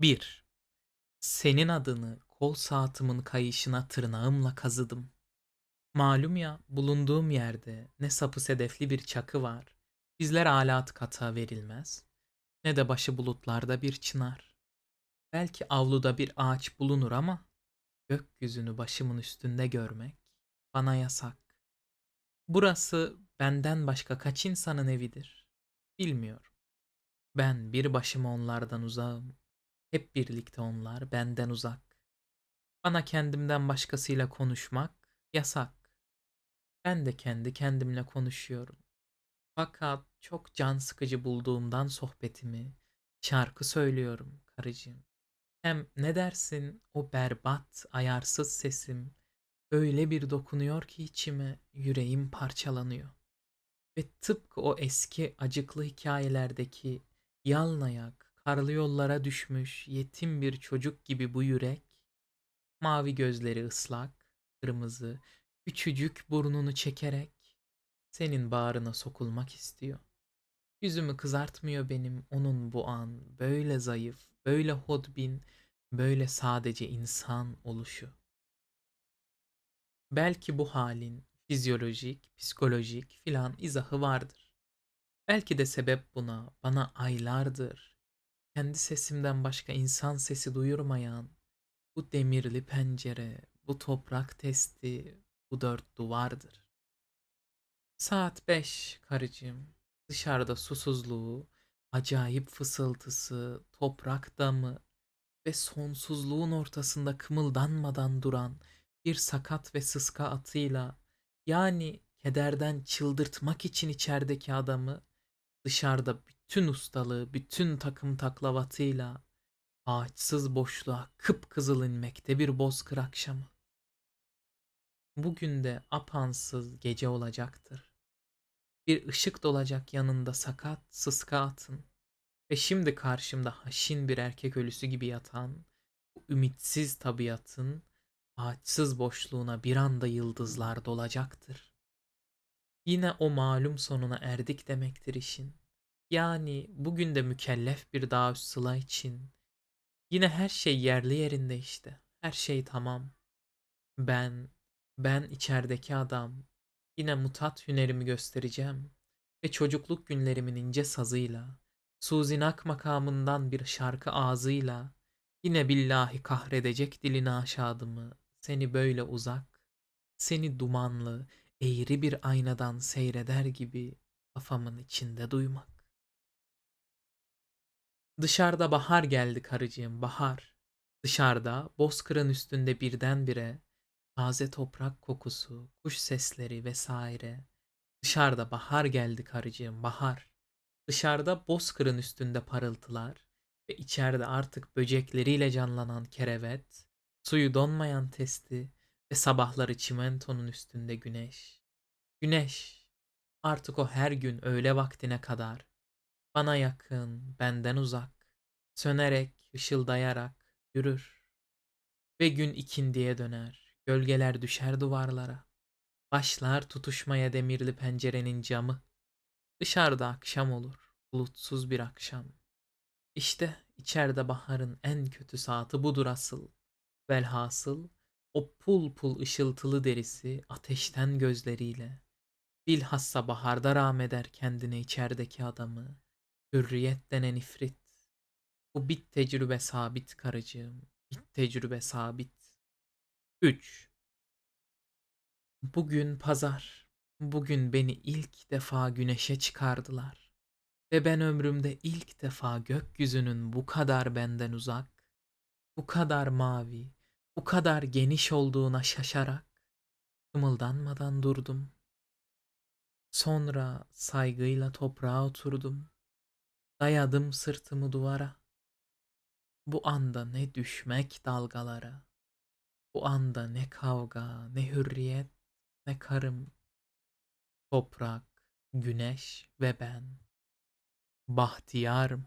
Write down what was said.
1. Senin adını kol saatimin kayışına tırnağımla kazıdım. Malum ya bulunduğum yerde ne sapı sedefli bir çakı var. Bizler alat kata verilmez. Ne de başı bulutlarda bir çınar. Belki avluda bir ağaç bulunur ama gökyüzünü başımın üstünde görmek bana yasak. Burası benden başka kaç insanın evidir? Bilmiyorum. Ben bir başıma onlardan uzağım. Hep birlikte onlar benden uzak. Bana kendimden başkasıyla konuşmak yasak. Ben de kendi kendimle konuşuyorum. Fakat çok can sıkıcı bulduğumdan sohbetimi şarkı söylüyorum karıcığım. Hem ne dersin o berbat, ayarsız sesim öyle bir dokunuyor ki içime yüreğim parçalanıyor. Ve tıpkı o eski acıklı hikayelerdeki yalnayak, karlı yollara düşmüş yetim bir çocuk gibi bu yürek, mavi gözleri ıslak, kırmızı, küçücük burnunu çekerek senin bağrına sokulmak istiyor. Yüzümü kızartmıyor benim onun bu an böyle zayıf, böyle hodbin, böyle sadece insan oluşu. Belki bu halin fizyolojik, psikolojik filan izahı vardır. Belki de sebep buna bana aylardır kendi sesimden başka insan sesi duyurmayan bu demirli pencere, bu toprak testi, bu dört duvardır. Saat beş karıcığım. Dışarıda susuzluğu, acayip fısıltısı, toprak damı ve sonsuzluğun ortasında kımıldanmadan duran bir sakat ve sıska atıyla yani kederden çıldırtmak için içerideki adamı dışarıda bütün ustalığı, bütün takım taklavatıyla ağaçsız boşluğa kıpkızıl inmekte bir bozkır akşamı. Bugün de apansız gece olacaktır. Bir ışık dolacak yanında sakat, sıska atın ve şimdi karşımda haşin bir erkek ölüsü gibi yatan bu ümitsiz tabiatın ağaçsız boşluğuna bir anda yıldızlar dolacaktır. Yine o malum sonuna erdik demektir işin. Yani bugün de mükellef bir daha sıla için. Yine her şey yerli yerinde işte. Her şey tamam. Ben, ben içerideki adam. Yine mutat hünerimi göstereceğim. Ve çocukluk günlerimin ince sazıyla, Suzinak makamından bir şarkı ağzıyla, yine billahi kahredecek dilini aşağıdımı, seni böyle uzak, seni dumanlı, eğri bir aynadan seyreder gibi kafamın içinde duymak. Dışarıda bahar geldi karıcığım bahar. Dışarıda bozkırın üstünde birdenbire taze toprak kokusu, kuş sesleri vesaire. Dışarıda bahar geldi karıcığım bahar. Dışarıda bozkırın üstünde parıltılar ve içeride artık böcekleriyle canlanan kerevet, suyu donmayan testi ve sabahları çimentonun üstünde güneş. Güneş artık o her gün öğle vaktine kadar bana yakın, benden uzak, sönerek, ışıldayarak yürür. Ve gün ikindiye döner, gölgeler düşer duvarlara. Başlar tutuşmaya demirli pencerenin camı. Dışarıda akşam olur, bulutsuz bir akşam. İşte içeride baharın en kötü saati budur asıl. Velhasıl o pul pul ışıltılı derisi ateşten gözleriyle. Bilhassa baharda rağmeder kendine içerideki adamı. Hürriyet denen ifrit. Bu bit tecrübe sabit karıcığım. Bit tecrübe sabit. 3. Bugün pazar. Bugün beni ilk defa güneşe çıkardılar. Ve ben ömrümde ilk defa gökyüzünün bu kadar benden uzak, bu kadar mavi, bu kadar geniş olduğuna şaşarak kımıldanmadan durdum. Sonra saygıyla toprağa oturdum. Dayadım sırtımı duvara. Bu anda ne düşmek dalgalara. Bu anda ne kavga, ne hürriyet, ne karım. Toprak, güneş ve ben. Bahtiyarım.